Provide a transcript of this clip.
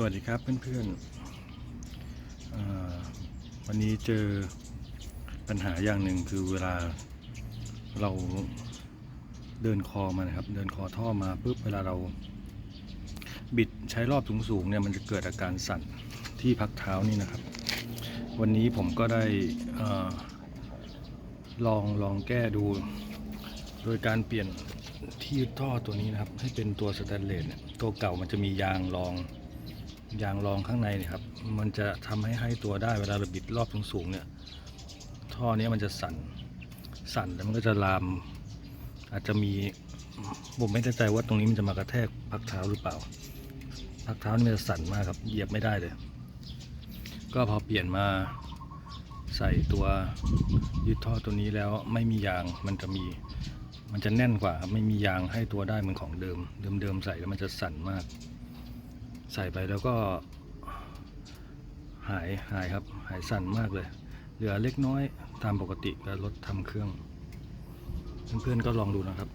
สวัสดีครับเพื่อนๆเอ่อวันนี้เจอปัญหาอย่างหนึ่งคือเวลาเราเดินคอมานะครับ เดินคอท่อมาปุ๊บเวลาเราบิดใช้รอบสูงๆเนี่ยมันจะเกิดอาการสั่นที่พักเท้านี่นะครับ วันนี้ผมก็ได้อลองลองแก้ดู โดยการเปลี่ยนที่ยึดท่อตัวนี้นะครับ ให้เป็นตัวสแตนเลสตัวเก่ามันจะมียางรอง ยางรองข้างในเนี่ยครับ มันจะทำให้ให้ตัวได้เวลาเราบิดรอบสูงๆเนี่ย ท่อเนี้ยมันจะสั่น สั่นแล้วมันก็จะลาม อาจจะมีผมไม่แน่ใจว่าตรงนี้มันจะมากระแทกพักเท้าหรือเปล่า พักเท้านี่มันจะสั่นมากครับเหยียบไม่ได้เลย ก็พอเปลี่ยนมาใส่ตัวยึดท่อตัวนี้แล้วไม่มียางมันจะมีมันจะแน่นกว่าครับไม่มียางให้ตัวได้เหมือนของเดิม เดิมๆใส่แล้วมันจะสั่นมาก ใส่ไปแล้วก็หายหายครับ หายสั่นมากเลย เหลือเล็กน้อยตามปกติก็ลดทำเครื่อง เพื่อนๆก็ลองดูนะครับ